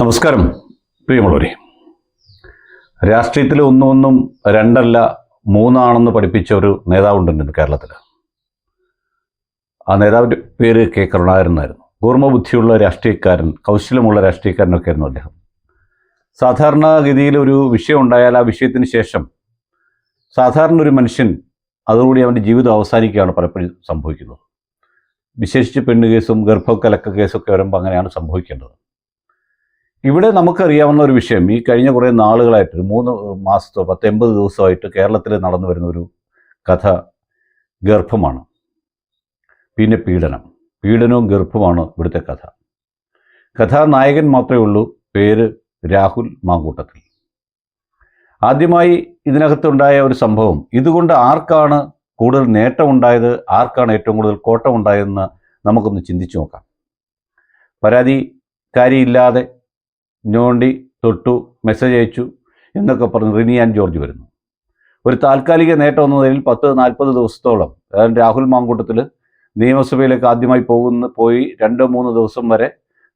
നമസ്കാരം പ്രിയമുള്ളവരെ. രാഷ്ട്രീയത്തിൽ ഒന്നും ഒന്നും രണ്ടല്ല മൂന്നാണെന്ന് പഠിപ്പിച്ച ഒരു നേതാവുണ്ടെന്ന് കേരളത്തിൽ ആ നേതാവിന്റെ പേര് കെ. കരുണാകരൻ എന്നായിരുന്നു. കൂർമ്മബുദ്ധിയുള്ള രാഷ്ട്രീയക്കാരൻ കൗശലമുള്ള രാഷ്ട്രീയക്കാരനൊക്കെ ആയിരുന്നു അദ്ദേഹം. സാധാരണഗതിയിൽ ഒരു വിഷയം ഉണ്ടായാൽ ആ വിഷയത്തിന് ശേഷം സാധാരണ ഒരു മനുഷ്യൻ അതോടുകൂടി അവന്റെ ജീവിതം അവസാനിക്കുകയാണ് പലപ്പോഴും സംഭവിക്കുന്നത്. വിശേഷിച്ച് പെണ്ണ് കേസും ഗർഭക്കലക്ക കേസൊക്കെ വരുമ്പോൾ അങ്ങനെയാണ് സംഭവിക്കേണ്ടത്. ഇവിടെ നമുക്കറിയാവുന്ന ഒരു വിഷയം. ഈ കഴിഞ്ഞ കുറേ നാളുകളായിട്ട് മൂന്ന് മാസത്തോ പത്തെൺപത് ദിവസമായിട്ട് കേരളത്തിൽ നടന്നു വരുന്ന ഒരു കഥ ഗർഭമാണ്. പിന്നെ പീഡനം. പീഡനവും ഗർഭമാണ് ഇവിടുത്തെ കഥ. കഥാനായകൻ മാത്രമേ ഉള്ളൂ പേര് രാഹുൽ മാങ്കൂട്ടത്തിൽ. ആദ്യമായി ഇതിനകത്തുണ്ടായ ഒരു സംഭവം ഇതുകൊണ്ട് ആർക്കാണ് കൂടുതൽ നേട്ടമുണ്ടായത് ആർക്കാണ് ഏറ്റവും കൂടുതൽ കോട്ടമുണ്ടായതെന്ന് നമുക്കൊന്ന് ചിന്തിച്ചു നോക്കാം. പരാതിക്കാരിയില്ലാതെ ഞോണ്ടി തൊട്ടു മെസ്സേജ് അയച്ചു എന്നൊക്കെ പറഞ്ഞ് റിനി ആൻഡ് ജോർജ് വരുന്നു. ഒരു താൽക്കാലിക നേട്ടം എന്ന പത്ത് നാൽപ്പത് ദിവസത്തോളം അതായത് രാഹുൽ മാങ്കൂട്ടത്തിൽ നിയമസഭയിലേക്ക് ആദ്യമായി പോകുന്ന പോയി രണ്ടോ മൂന്നോ ദിവസം വരെ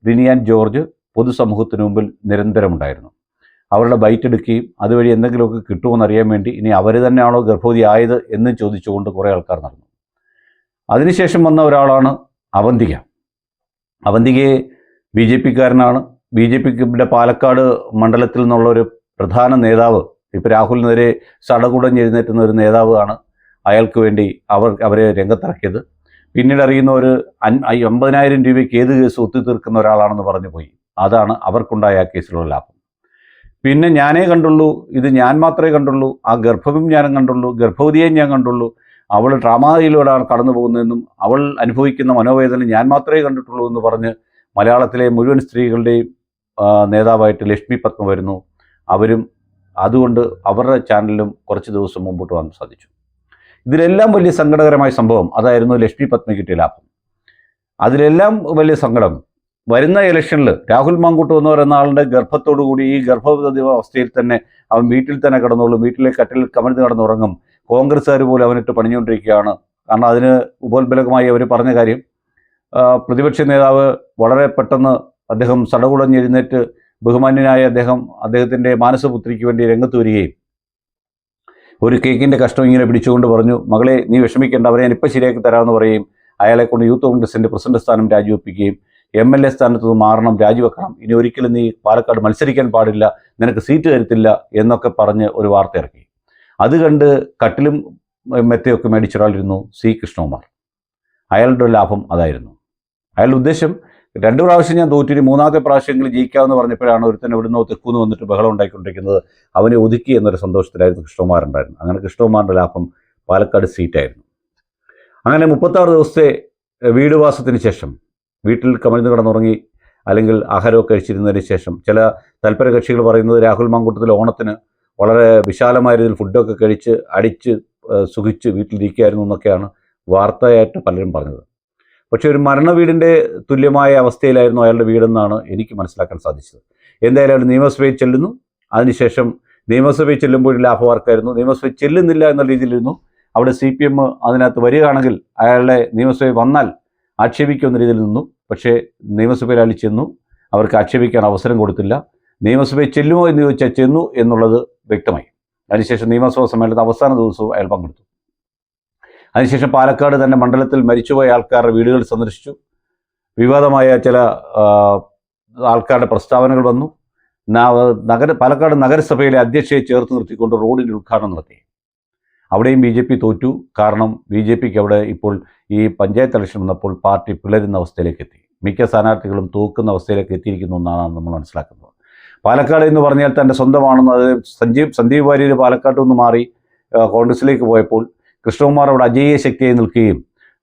റിനി ആൻഡ് ജോർജ് പൊതുസമൂഹത്തിന് മുമ്പിൽ നിരന്തരമുണ്ടായിരുന്നു. അവരുടെ ബൈറ്റ് എടുക്കുകയും അതുവഴി എന്തെങ്കിലുമൊക്കെ കിട്ടുമെന്ന് അറിയാൻ വേണ്ടി ഇനി അവർ തന്നെയാണോ ഗർഭവതി ആയത് എന്ന് ചോദിച്ചുകൊണ്ട് കുറേ ആൾക്കാർ നടന്നു. അതിനുശേഷം വന്ന ഒരാളാണ് അവന്തിക. അവന്തികയെ ബി ജെ പിക്കാരനാണ്. ബി ജെ പിയുടെ പാലക്കാട് മണ്ഡലത്തിൽ നിന്നുള്ള ഒരു പ്രധാന നേതാവ് ഇപ്പോൾ രാഹുലിനെതിരെ സടകുടഞ്ഞെഴുന്നേറ്റുന്ന ഒരു നേതാവാണ് അയാൾക്ക് വേണ്ടി അവർ അവരെ രംഗത്തിറക്കിയത്. പിന്നീട് അറിയുന്ന ഒരു അമ്പതിനായിരം രൂപയ്ക്ക് ഏത് കേസ് ഒത്തുതീർക്കുന്ന ഒരാളാണെന്ന് പറഞ്ഞു പോയി. അതാണ് അവർക്കുണ്ടായ ആ കേസിലുള്ള ലാഭം. പിന്നെ ഞാനേ കണ്ടുള്ളൂ ഇത് ഞാൻ മാത്രമേ കണ്ടുള്ളൂ ആ ഗർഭവും ഞാനും കണ്ടുള്ളൂ ഗർഭവതിയെയും ഞാൻ കണ്ടുള്ളൂ. അവൾ ഡ്രാമയിലൂടെയാണ് കടന്നു പോകുന്നതെന്നും അവൾ അനുഭവിക്കുന്ന മനോവേദന ഞാൻ മാത്രമേ കണ്ടിട്ടുള്ളൂ എന്ന് പറഞ്ഞ് മലയാളത്തിലെ മുഴുവൻ സ്ത്രീകളുടെയും നേതാവായിട്ട് ലക്ഷ്മി പത്മ വരുന്നു. അവരും അതുകൊണ്ട് അവരുടെ ചാനലിലും കുറച്ച് ദിവസം മുമ്പോട്ട് വന്ന് സാധിച്ചു. ഇതിലെല്ലാം വലിയ സങ്കടകരമായ സംഭവം അതായിരുന്നു ലക്ഷ്മി പത്മ കിട്ടിയ ലാഭം. അതിലെല്ലാം വലിയ സങ്കടം. വരുന്ന ഇലക്ഷനിൽ രാഹുൽ മാങ്കൂട്ട് എന്ന് പറയുന്ന ആളുടെ ഗർഭത്തോടു കൂടി ഈ ഗർഭവതി അവസ്ഥയിൽ തന്നെ അവൻ വീട്ടിൽ തന്നെ കിടന്നോളും വീട്ടിലെ കട്ടിൽ കമഴ്ന്ന് കിടന്നുറങ്ങും. കോൺഗ്രസ്സുകാർ പോലും അവനിട്ട് പണിഞ്ഞുകൊണ്ടിരിക്കുകയാണ്. കാരണം അതിന് ഉപോത്ബലകമായി അവർ പറഞ്ഞ കാര്യം പ്രതിപക്ഷ നേതാവ് വളരെ പെട്ടെന്ന് അദ്ദേഹം സടകുടഞ്ഞെഴുന്നേറ്റ് ബഹുമാന്യനായ അദ്ദേഹം അദ്ദേഹത്തിന്റെ മാനസപുത്രിക്ക് വേണ്ടി രംഗത്ത് വരികയും ഒരു കേക്കിന്റെ കഷ്ടം ഇങ്ങനെ പിടിച്ചുകൊണ്ട് പറഞ്ഞു മകളെ നീ വിഷമിക്കേണ്ട അവരെ ഇപ്പം ശരിയാക്കി തരാമെന്ന് പറയും അയാളെ കൊണ്ട് യൂത്ത് കോൺഗ്രസിന്റെ പ്രസിഡന്റ് സ്ഥാനം രാജിവെപ്പിക്കുകയും എം എൽ എ സ്ഥാനത്ത് നിന്ന് മാറണം രാജിവെക്കണം. ഇനി ഒരിക്കലും നീ പാലക്കാട് മത്സരിക്കാൻ പാടില്ല നിനക്ക് സീറ്റ് തരത്തില്ല എന്നൊക്കെ പറഞ്ഞ് ഒരു വാർത്ത ഇറക്കി. അത് കണ്ട് കട്ടിലും മെത്തയൊക്കെ മേടിച്ചൊരാളിരുന്നു സി കൃഷ്ണകുമാർ. അയാളുടെ ലാഭം അതായിരുന്നു. അയാളുടെ ഉദ്ദേശം രണ്ട് പ്രാവശ്യം ഞാൻ തോറ്റിട്ട് മൂന്നാമത്തെ പ്രാവശ്യമെങ്കിലും ജയിക്കാമെന്ന് പറഞ്ഞപ്പോഴാണ് ഒരുത്തൻ ഇവിടുന്ന് തെക്കുന്ന് വന്നിട്ട് ബഹളം ഉണ്ടായിക്കൊണ്ടിരിക്കുന്നത്. അവനെ ഒതുക്കി എന്നൊരു സന്തോഷത്തിലായിരുന്നു കൃഷ്ണകുമാർ ഉണ്ടായിരുന്നു അങ്ങനെ കൃഷ്ണകുമാറിന്റെ ലാഭം പാലക്കാട് സീറ്റായിരുന്നു അങ്ങനെ മുപ്പത്താറ് ദിവസത്തെ വീടുവാസത്തിന് ശേഷം വീട്ടിൽ കമഴ്ന്നു കിടന്നുറങ്ങി അല്ലെങ്കിൽ ആഹാരമൊക്കെ കഴിച്ചിരുന്നതിന് ശേഷം ചില തൽപര കക്ഷികൾ പറയുന്നത് രാഹുൽ മാങ്കൂട്ടത്തിൽ ഓണത്തിന് വളരെ വിശാലമായ രീതിയിൽ ഫുഡൊക്കെ കഴിച്ച് അടിച്ച് സുഖിച്ച് വീട്ടിലിരിക്കുകയായിരുന്നു എന്നൊക്കെയാണ് വാർത്തയായിട്ട് പലരും പറഞ്ഞത്. പക്ഷേ ഒരു മരണ വീടിന്റെ തുല്യമായ അവസ്ഥയിലായിരുന്നു അയാളുടെ വീടെന്നാണ് എനിക്ക് മനസ്സിലാക്കാൻ സാധിച്ചത്. എന്തായാലും അയാൾ നിയമസഭയിൽ ചെല്ലുന്നു. അതിനുശേഷം നിയമസഭയിൽ ചെല്ലുമ്പോൾ ലാഭമാർക്കായിരുന്നു നിയമസഭയിൽ ചെല്ലുന്നില്ല എന്ന രീതിയിലിരുന്നു. അവിടെ സി പി എം അതിനകത്ത് വരികയാണെങ്കിൽ അയാളുടെ നിയമസഭയിൽ വന്നാൽ ആക്ഷേപിക്കുന്ന രീതിയിൽ നിന്നു. പക്ഷേ നിയമസഭയിൽ അയാൾ ചെന്നു. അവർക്ക് ആക്ഷേപിക്കാൻ അവസരം കൊടുത്തില്ല. നിയമസഭയിൽ ചെല്ലുമോ എന്ന് ചോദിച്ചാൽ ചെന്നു എന്നുള്ളത് വ്യക്തമായി. അതിനുശേഷം നിയമസഭാ സമ്മേളനത്തിൽ അവസാന ദിവസവും അയാൾ പങ്കെടുത്തു. അതിനുശേഷം പാലക്കാട് തന്നെ മണ്ഡലത്തിൽ മരിച്ചുപോയ ആൾക്കാരുടെ വീടുകൾ സന്ദർശിച്ചു. വിവാദമായ ചില ആൾക്കാരുടെ പ്രസ്താവനകൾ വന്നു. നഗര പാലക്കാട് നഗരസഭയിലെ അധ്യക്ഷയെ ചേർത്ത് നിർത്തിക്കൊണ്ട് റോഡിന്റെ ഉദ്ഘാടനം നടത്തി. അവിടെയും ബി ജെ പി തോറ്റു. കാരണം ബി ജെ പിക്ക് അവിടെ ഇപ്പോൾ ഈ പഞ്ചായത്ത് ഇലക്ഷൻ വന്നപ്പോൾ പാർട്ടി പിളരുന്ന അവസ്ഥയിലേക്ക് എത്തി. മിക്ക സ്ഥാനാർത്ഥികളും തോക്കുന്ന അവസ്ഥയിലേക്ക് എത്തിയിരിക്കുന്നു എന്നാണ് നമ്മൾ മനസ്സിലാക്കുന്നത്. പാലക്കാട് എന്ന് പറഞ്ഞാൽ തന്റെ സ്വന്തമാണെന്ന് അത് സഞ്ജീവ് സന്ദീപ് വാര്യർ പാലക്കാട്ട് നിന്ന് മാറി കോൺഗ്രസിലേക്ക് പോയപ്പോൾ കൃഷ്ണകുമാർ അവിടെ അജയ ശക്തിയായി നിൽക്കുകയും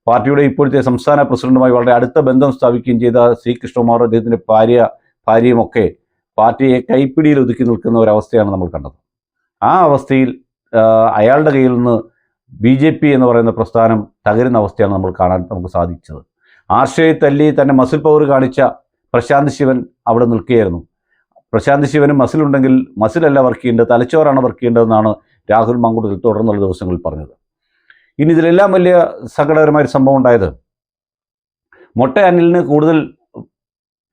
പാർട്ടിയുടെ ഇപ്പോഴത്തെ സംസ്ഥാന പ്രസിഡന്റുമായി വളരെ അടുത്ത ബന്ധം സ്ഥാപിക്കുകയും ചെയ്ത സി കൃഷ്ണകുമാർ അദ്ദേഹത്തിന്റെ ഭാര്യ ഭാര്യയുമൊക്കെ പാർട്ടിയെ കൈപ്പിടിയിൽ ഒതുക്കി നിൽക്കുന്ന ഒരവസ്ഥയാണ് നമ്മൾ കണ്ടത്. ആ അവസ്ഥയിൽ അയാളുടെ കയ്യിൽ നിന്ന് ബി ജെ പി എന്ന് പറയുന്ന പ്രസ്ഥാനം തകരുന്ന അവസ്ഥയാണ് നമ്മൾ കാണാൻ നമുക്ക് സാധിച്ചത്. ആർഷയെ തല്ലി തന്നെ മസിൽ പവർ കാണിച്ച പ്രശാന്ത് ശിവൻ അവിടെ നിൽക്കുകയായിരുന്നു. പ്രശാന്ത് ശിവന് മസിലുണ്ടെങ്കിൽ മസിലല്ല വർക്ക് ചെയ്യേണ്ടത് തലച്ചോറാണ് വർക്ക് ചെയ്യേണ്ടതെന്നാണ് രാഹുൽ മാങ്കുട്ടത്തിൽ തുടർന്നുള്ള ദിവസങ്ങളിൽ പറഞ്ഞത്. ഇനി ഇതിലെല്ലാം വലിയ സങ്കടകരമായ ഒരു സംഭവം ഉണ്ടായത് മൊട്ട അനിലിന് കൂടുതൽ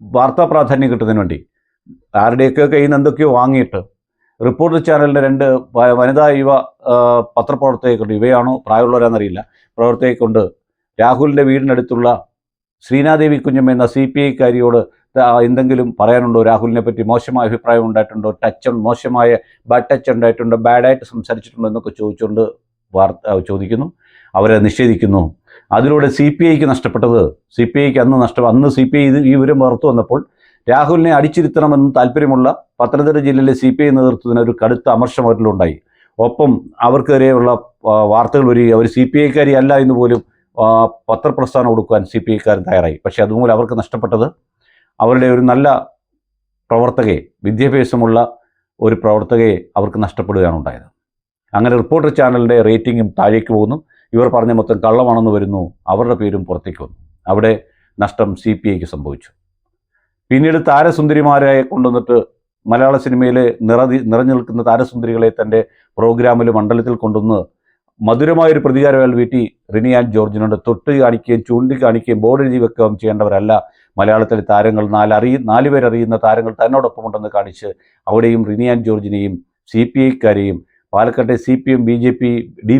വാർത്താ പ്രാധാന്യം കിട്ടുന്നതിന് വേണ്ടി. ആരുടെയൊക്കെ കയ്യിൽ നിന്ന് എന്തൊക്കെയോ വാങ്ങിയിട്ട് റിപ്പോർട്ടർ ചാനലിന്റെ രണ്ട് വനിതാ യുവ ആ, പത്രപ്രവർത്തകരെ കൊണ്ട് ഇവയാണോ പ്രായമുള്ളവരാണെന്നറിയില്ല. പ്രവർത്തകരെ കൊണ്ട് രാഹുലിന്റെ വീടിനടുത്തുള്ള ശ്രീനാദേവി കുഞ്ഞമ്മ എന്ന സി പി ഐക്കാരിയോട് എന്തെങ്കിലും പറയാനുണ്ടോ? രാഹുലിനെ പറ്റി മോശമായ അഭിപ്രായം ഉണ്ടായിട്ടുണ്ടോ? ടച്ച് മോശമായ ബാഡ് ടച്ച് ഉണ്ടായിട്ടുണ്ടോ? ബാഡായിട്ട് സംസാരിച്ചിട്ടുണ്ടോ എന്നൊക്കെ ചോദിച്ചുകൊണ്ട് വാർത്ത ചോദിക്കുന്നു. അവരെ നിഷേധിക്കുന്നു. അതിലൂടെ സി പി ഐക്ക് നഷ്ടപ്പെട്ടത് സി പി ഐക്ക് അന്ന് നഷ്ടം അന്ന് സി പി ഐ ഇത് ഈ വിവരം പുറത്തു വന്നപ്പോൾ രാഹുലിനെ അടിച്ചിരുത്തണമെന്ന് താല്പര്യമുള്ള പത്തനംതിട്ട ജില്ലയിലെ സി പി ഐ നേതൃത്വത്തിന് ഒരു കടുത്ത അമർഷം അവരിലുണ്ടായി. ഒപ്പം അവർക്കെതിരെയുള്ള വാർത്തകൾ വരികയും അവർ സി പി ഐക്കാരി അല്ല എന്ന് പോലും പത്രപ്രസ്ഥാനം കൊടുക്കാൻ സി പി ഐക്കാരൻ തയ്യാറായി. പക്ഷേ അതുമൂലം അവർക്ക് നഷ്ടപ്പെട്ടത് അവരുടെ ഒരു നല്ല പ്രവർത്തകയെ വിദ്യാഭ്യാസമുള്ള ഒരു പ്രവർത്തകയെ അവർക്ക് നഷ്ടപ്പെടുകയാണ് ഉണ്ടായത്. അങ്ങനെ റിപ്പോർട്ടർ ചാനലിന്റെ റേറ്റിംഗും താഴേക്ക് പോകുന്നു. ഇവർ പറഞ്ഞ മൊത്തം കള്ളമാണെന്ന് വരുന്നു. അവരുടെ പേരും പുറത്തേക്ക് വന്നു. അവിടെ നഷ്ടം സി പി ഐക്ക് സംഭവിച്ചു. പിന്നീട് താരസുന്ദരിമാരെ കൊണ്ടുവന്നിട്ട് മലയാള സിനിമയിലെ നിറതി നിറഞ്ഞു നിൽക്കുന്ന താരസുന്ദരികളെ തന്റെ പ്രോഗ്രാമിൽ മണ്ഡലത്തിൽ കൊണ്ടുവന്ന് മധുരമായൊരു പ്രതികാരം അയാൾ വീട്ടി റിനിയാൻ ജോർജിനോട് തൊട്ട് കാണിക്കുകയും ചൂണ്ടിക്കാണിക്കുകയും ബോർഡ് എഴുതി വെക്കുകയും ചെയ്യേണ്ടവരല്ല. മലയാളത്തിലെ താരങ്ങൾ നാലറിയ നാലുപേരറിയുന്ന താരങ്ങൾ തന്നോടൊപ്പമുണ്ടെന്ന് കാണിച്ച് അവിടെയും റിനിയാൻ ജോർജിനെയും സി പി ഐക്കാരെയും പാലക്കാട്ടെ C P M B J P D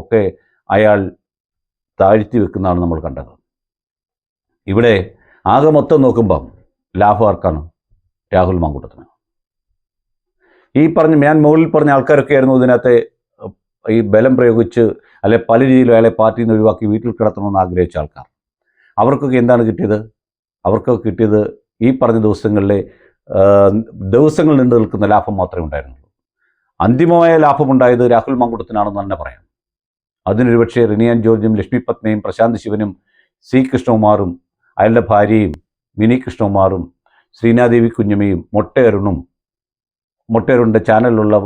ഒക്കെ അയാൾ താഴ്ത്തി വെക്കുന്നതാണ് നമ്മൾ കണ്ടത്. ഇവിടെ ആകെ മൊത്തം നോക്കുമ്പം ലാഭം ആർക്കാണ്? രാഹുൽ മാങ്കൂട്ടത്തിന്. ഈ പറഞ്ഞ ഞാൻ മുകളിൽ പറഞ്ഞ ആൾക്കാരൊക്കെ ആയിരുന്നു ഇതിനകത്തെ ഈ ബലം പ്രയോഗിച്ച് അല്ലെ പല രീതിയിലും അയാളെ പാർട്ടിയിൽ നിന്ന് ഒഴിവാക്കി വീട്ടിൽ കിടത്തണമെന്ന് ആഗ്രഹിച്ച ആൾക്കാർ. അവർക്കൊക്കെ എന്താണ് കിട്ടിയത്? അവർക്കൊക്കെ കിട്ടിയത് ഈ പറഞ്ഞ ദിവസങ്ങളിലെ ദിവസങ്ങൾ നീണ്ടു നിൽക്കുന്ന ലാഭം മാത്രമേ ഉണ്ടായിരുന്നുള്ളൂ. അന്തിമമായ ലാഭമുണ്ടായത് രാഹുൽ മങ്കുടത്തിനാണെന്ന് തന്നെ പറയാം. അതിനൊരു പക്ഷേ റിനിയാൻ ജോർജും ലക്ഷ്മി പത്മയും പ്രശാന്ത് ശിവനും സി കൃഷ്ണകുമാറും അയാളുടെ ഭാര്യയും മിനി കൃഷ്ണകുമാറും ശ്രീനാദേവി കുഞ്ഞമ്മയും മൊട്ടയരുണും മൊട്ടയരുണിന്റെ ചാനലിലുള്ള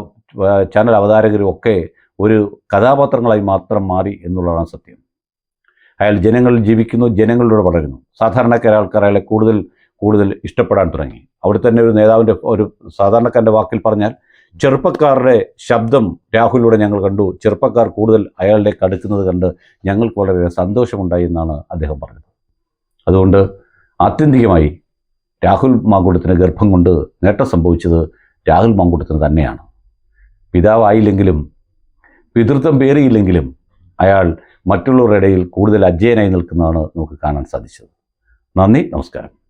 ചാനൽ അവതാരകരും ഒക്കെ ഒരു കഥാപാത്രങ്ങളായി മാത്രം മാറി എന്നുള്ളതാണ് സത്യം. അയാൾ ജനങ്ങളിൽ ജീവിക്കുന്നു ജനങ്ങളിലൂടെ വളരുന്നു. സാധാരണക്കാരെ ആൾക്കാർ അയാളെ കൂടുതൽ കൂടുതൽ ഇഷ്ടപ്പെടാൻ തുടങ്ങി. അവിടെ തന്നെ ഒരു നേതാവിന്റെ ഒരു സാധാരണക്കാരന്റെ വാക്കിൽ പറഞ്ഞാൽ ചെറുപ്പക്കാരുടെ ശബ്ദം രാഹുലിലൂടെ ഞങ്ങൾ കണ്ടു. ചെറുപ്പക്കാർ കൂടുതൽ അയാളുടെ അടുക്കുന്നത് കണ്ട് ഞങ്ങൾക്ക് വളരെ സന്തോഷമുണ്ടായി എന്നാണ് അദ്ദേഹം പറഞ്ഞത്. അതുകൊണ്ട് ആത്യന്തികമായി രാഹുൽ മാങ്കുടത്തിന് ഗർഭം കൊണ്ട് നേട്ടം സംഭവിച്ചത് രാഹുൽ മാങ്കുടത്തിന് തന്നെയാണ്. പിതാവായില്ലെങ്കിലും പിതൃത്വം പേറിയില്ലെങ്കിലും അയാൾ മറ്റുള്ളവരുടെ ഇടയിൽ കൂടുതൽ അജ്ജയനായി നിൽക്കുന്നതാണ് നമുക്ക് കാണാൻ സാധിച്ചത്. നന്ദി നമസ്കാരം.